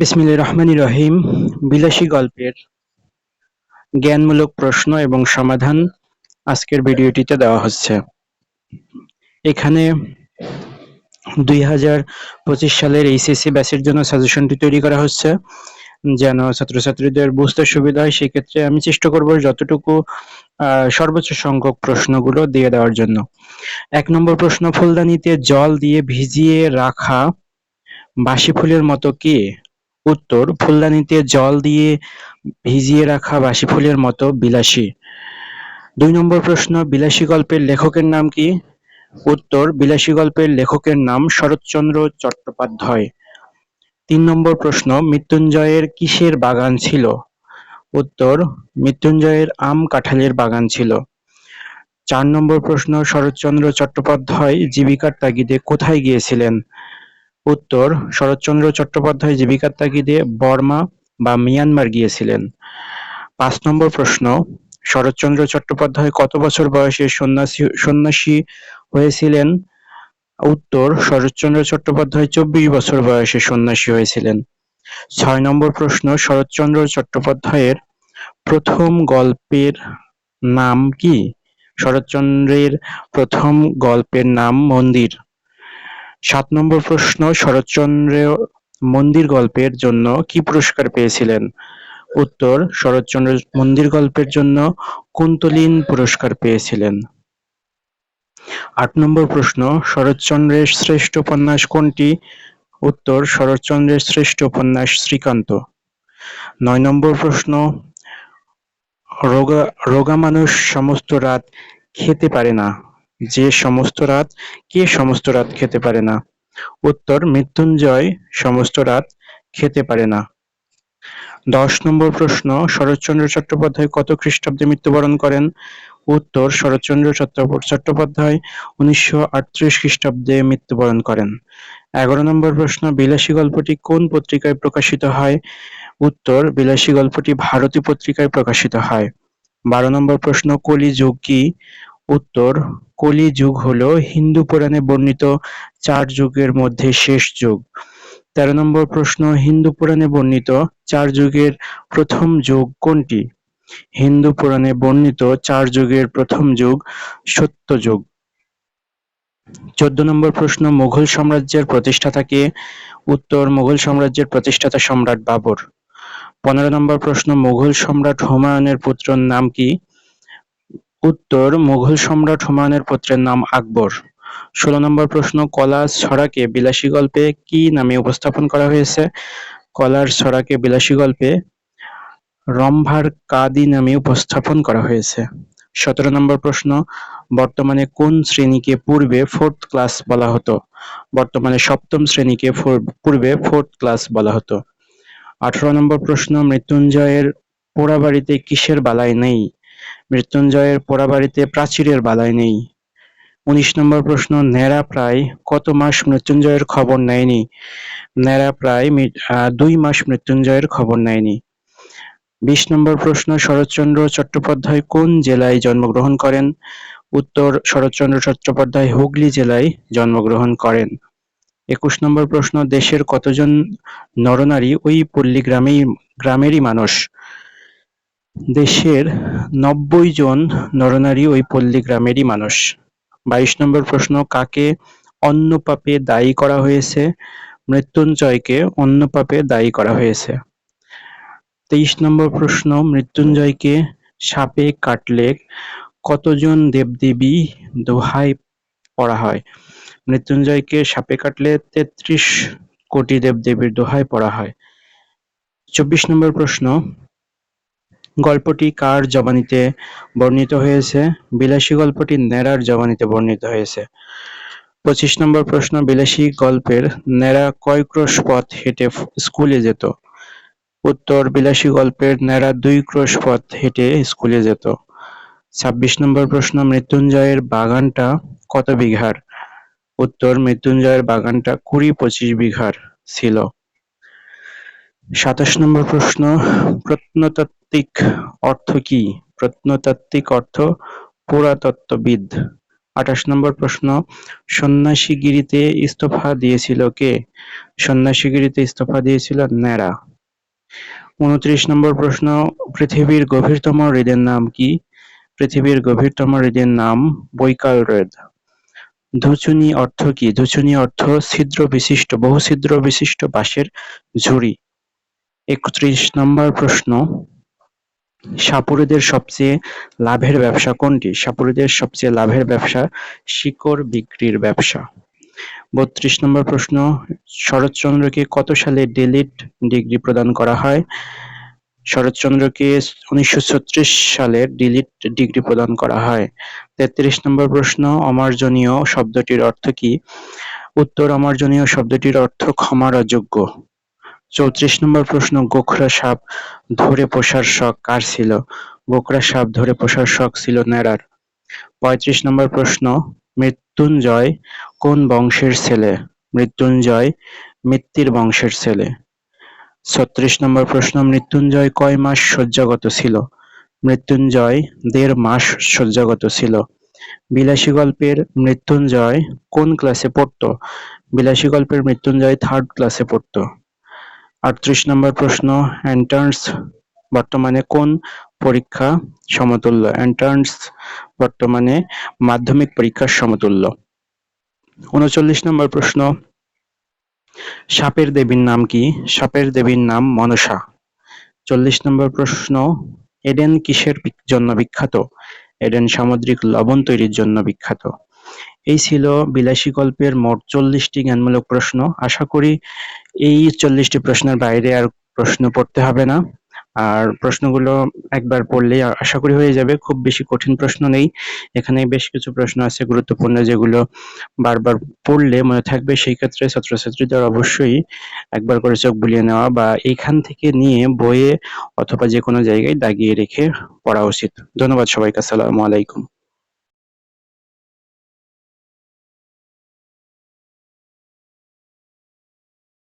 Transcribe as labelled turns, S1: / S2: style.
S1: বিসমিল্লাহির রহমানির রহিম। বিলাসী গল্পের জ্ঞানমূলক প্রশ্ন এবং সমাধান আজকের ভিডিওটিতে দেওয়া হচ্ছে। এখানে দুই হাজার পঁচিশ সালের এইচএসসি ব্যাচের জন্য সাজেশনটি তৈরি করা হচ্ছে। যেন ছাত্রছাত্রীদের বুঝতে সুবিধা হয়, সেক্ষেত্রে আমি চেষ্টা করব যতটুকু সর্বোচ্চ সংখ্যক প্রশ্নগুলো দিয়ে দেওয়ার জন্য। এক নম্বর প্রশ্ন, ফুলদানিতে জল দিয়ে ভিজিয়ে রাখা বাসি ফুলের মতো কি? উত্তর, ফুলদানিতে জল দিয়ে ভিজিয়ে রাখা বাসি ফুলের মতো বিলাসী। দুই নম্বর প্রশ্ন, বিলাসী গল্পের লেখকের নাম কি? উত্তর, বিলাসী গল্পের লেখকের নাম শরৎচন্দ্র চট্টোপাধ্যায়। তিন নম্বর প্রশ্ন, মৃত্যুঞ্জয়ের কিসের বাগান ছিল? উত্তর, মৃত্যুঞ্জয়ের আম কাঁঠালের বাগান ছিল। চার নম্বর প্রশ্ন, শরৎচন্দ্র চট্টোপাধ্যায় জীবিকার তাগিদে কোথায় গিয়েছিলেন? উত্তর, শরৎচন্দ্র চট্টোপাধ্যায় জীবিকার তাগিদে বর্মা বা মিয়ানমার গিয়েছিলেন। পাঁচ নম্বর প্রশ্ন, শরৎচন্দ্র চট্টোপাধ্যায় কত বছর বয়সে সন্ন্যাসী সন্ন্যাসী হয়েছিলেন? উত্তর, শরৎচন্দ্র চট্টোপাধ্যায় চব্বিশ বছর বয়সে সন্ন্যাসী হয়েছিলেন। ছয় নম্বর প্রশ্ন, শরৎচন্দ্র চট্টোপাধ্যায়ের প্রথম গল্পের নাম কি? শরৎচন্দ্রের প্রথম গল্পের নাম মন্দির। সাত নম্বর প্রশ্ন, শরৎচন্দ্র মন্দির গল্পের জন্য কি পুরস্কার পেয়েছিলেন? উত্তর, শরৎচন্দ্র মন্দির গল্পের জন্য কুন্তলীন পুরস্কার পেয়েছিলেন। আট নম্বর প্রশ্ন, শরৎচন্দ্রের শ্রেষ্ঠ উপন্যাস কোনটি? উত্তর, শরৎচন্দ্রের শ্রেষ্ঠ উপন্যাস শ্রীকান্ত। নয় নম্বর প্রশ্ন, রোগা রোগা মানুষ সমস্ত রাত খেতে পারে না। যে সমস্ত রাত কে সমস্ত রাত খেতে পারে না? উত্তর, মৃত্যুঞ্জয় সমস্ত রাত খেতে পারে না। দশ নম্বর প্রশ্ন, শরৎচন্দ্র চট্টোপাধ্যায় কত খ্রিস্টাব্দে মৃত্যুবরণ করেন? উত্তর, শরৎচন্দ্র চট্টোপাধ্যায় উনিশশো আটত্রিশ খ্রিস্টাব্দে মৃত্যুবরণ করেন। এগারো নম্বর প্রশ্ন, বিলাসী গল্পটি কোন পত্রিকায় প্রকাশিত হয়? উত্তর, বিলাসী গল্পটি ভারতী পত্রিকায় প্রকাশিত হয়। বারো নম্বর প্রশ্ন কলি যুগ কি? উত্তর, কলি যুগ হল হিন্দু পুরাণে বর্ণিত চার যুগের মধ্যে শেষ যুগ। তেরো নম্বর প্রশ্ন, হিন্দু পুরাণে বর্ণিত চার যুগের প্রথম যুগ কোনটি? হিন্দু পুরাণে বর্ণিত চার যুগের প্রথম যুগ সত্য যুগ। চোদ্দ নম্বর প্রশ্ন, মুঘল সাম্রাজ্যের প্রতিষ্ঠাতা কে? উত্তর, মুঘল সাম্রাজ্যের প্রতিষ্ঠাতা সম্রাট বাবর। পনেরো নম্বর প্রশ্ন, মুঘল সম্রাট হুমায়ুনের পুত্রের নাম কি? উত্তর মুঘল সম্রাট হুমায়ুনের পুত্রের নাম আকবর। ষোলো নম্বর প্রশ্ন, কলার ছড়াকে বিলাসী গল্পে কি নামে উপস্থাপন করা হয়েছে? কলার ছড়াকে বিলাসী গল্পে রম্ভার কাদি নামে উপস্থাপন করা হয়েছে। সতেরো নম্বর প্রশ্ন, বর্তমানে কোন শ্রেণীকে পূর্বে ফোর্থ ক্লাস বলা হতো? বর্তমানে সপ্তম শ্রেণীকে পূর্বে ফোর্থ ক্লাস বলা হতো। আঠারো নম্বর প্রশ্ন, মৃত্যুঞ্জয়ের পোড়াবাড়িতে কিসের বালাই নেই? মৃত্যুঞ্জয়ের পোড়াবাড়িতে প্রাচীরের বালাই নেই। উনিশ নম্বর প্রশ্ন, ন্যাড়া প্রায় কত মাস মৃত্যুঞ্জয়ের খবর নেয়নি? ন্যাড়া প্রায় দুই মাস মৃত্যুঞ্জয়ের খবর নেয়নি। বিশ নম্বর প্রশ্ন, শরৎচন্দ্র চট্টোপাধ্যায় কোন জেলায় জন্মগ্রহণ করেন? উত্তর, শরৎচন্দ্র চট্টোপাধ্যায় হুগলি জেলায় জন্মগ্রহণ করেন। একুশ নম্বর প্রশ্ন, দেশের কতজন নরনারী ওই পল্লী গ্রামেই গ্রামেরই মানুষ? দেশের নব্বই জন নরনারী ওই পল্লী গ্রামেরই মানুষ। বাইশ নম্বর প্রশ্ন, কাকে অন্য পাপে দায়ী করা হয়েছে? মৃত্যুঞ্জয়কে অন্য পাপে দায়ী করা হয়েছে। তেইশ নম্বর প্রশ্ন, মৃত্যুঞ্জয়কে সাপে কাটলে কতজন দেবদেবী দোহাই পড়া হয়? মৃত্যুঞ্জয়কে সাপে কাটলে তেত্রিশ কোটি দেবদেবীর দোহাই পড়া হয়। চব্বিশ নম্বর প্রশ্ন গল্পটি কার জবানিতে বর্ণিত হয়েছে? বিলাসী গল্পটি ন্যাড়ার জবানিতে বর্ণিত হয়েছে। পঁচিশ নম্বর প্রশ্ন, বিলাসী গল্পের ন্যাড়া কয় ক্রোশ পথ হেঁটে স্কুলে যেত? উত্তর, বিলাসী গল্পের ন্যাড়া দুই ক্রোশ পথ হেঁটে স্কুলে যেত। ছাব্বিশ নম্বর প্রশ্ন, মৃত্যুঞ্জয়ের বাগানটা কত বিঘার? উত্তর, মৃত্যুঞ্জয়ের বাগানটা কুড়ি পঁচিশ বিঘার ছিল। সাতাশ নম্বর প্রশ্ন প্রত্নতাত্ত্বিক অর্থ কি? প্রত্নতাত্ত্বিক অর্থ পুরাতত্ত্ববিদ। আঠাশ নম্বর প্রশ্ন, সন্ন্যাসীগিরিতে ইস্তফা দিয়েছিল কে? সন্ন্যাসীগিরিতে ইস্তফা দিয়েছিল ন্যাড়া। উনত্রিশ নম্বর প্রশ্ন, পৃথিবীর গভীরতম হ্রদের নাম কি? পৃথিবীর গভীরতম হ্রদের নাম বৈকাল হ্রদ। ধুচুনি অর্থ কি? ধুচুনি অর্থ ছিদ্র বিশিষ্ট, বহু ছিদ্র বিশিষ্ট বাঁশের ঝুড়ি। একত্রিশ নম্বর প্রশ্ন সাপুড়েদের সবচেয়ে লাভের ব্যবসা কোনটি? সাপুড়েদের সবচেয়ে লাভের ব্যবসা শিকড় বিক্রির ব্যবসা। বত্রিশ নম্বর প্রশ্ন, শরৎচন্দ্রকে কত সালে ডিলিট ডিগ্রি প্রদান করা হয়? শরৎচন্দ্রকে উনিশশো ছত্রিশ সালে ডিলিট ডিগ্রি প্রদান করা হয়। তেত্রিশ নম্বর প্রশ্ন, অমার্জনীয় শব্দটির অর্থ কি? উত্তর, অমার্জনীয় শব্দটির অর্থ ক্ষমার অযোগ্য। চৌত্রিশ নম্বর প্রশ্ন, গোখরা সাপ ধরে পোষার শখ কার ছিল? গোখরা সাপ ধরে পোষার শখ ছিল ন্যাড়ার পঁয়ত্রিশ নম্বর প্রশ্ন, মৃত্যুঞ্জয় কোন বংশের ছেলে? মৃত্যুঞ্জয় মিত্তির বংশের ছেলে। ছত্রিশ নম্বর প্রশ্ন, মৃত্যুঞ্জয় কয় মাস শয্যাগত ছিল? মৃত্যুঞ্জয় দেড় মাস শয্যাগত ছিল। বিলাসী গল্পের মৃত্যুঞ্জয় কোন ক্লাসে পড়তো? বিলাসী গল্পের মৃত্যুঞ্জয় থার্ড ক্লাসে পড়তো। আটত্রিশ নম্বর প্রশ্ন এন্ট্রান্স বর্তমানে কোন পরীক্ষা সমতুল্য? এন্ট্রান্স বর্তমানে মাধ্যমিক পরীক্ষার সমতুল্য। উনচল্লিশ নম্বর প্রশ্ন, সাপের দেবীর নাম কি? সাপের দেবীর নাম মনসা। চল্লিশ নম্বর প্রশ্ন, এডেন কিসের জন্য বিখ্যাত? এডেন সামুদ্রিক লবণ তৈরির জন্য বিখ্যাত। এই ছিল বিলাসী গল্পের মোট চল্লিশটি জ্ঞানমূলক প্রশ্ন। আশা করি এই চল্লিশটি প্রশ্নের বাইরে আর প্রশ্ন পড়তে হবে না। আর প্রশ্নগুলো একবার পড়লেই আশা করি হয়ে যাবে। খুব বেশি কঠিন প্রশ্ন নেই। এখানে বেশ কিছু প্রশ্ন আছে গুরুত্বপূর্ণ যেগুলো বারবার পড়লে মনে থাকবে। সেই ক্ষেত্রে ছাত্রছাত্রীদের অবশ্যই একবার করে চোখ বুলিয়ে নেওয়া বা এখান থেকে নিয়ে বইয়ে অথবা যে কোনো জায়গায় দাগিয়ে রেখে পড়া উচিত। ধন্যবাদ সবাইকে। আসসালামু আলাইকুম।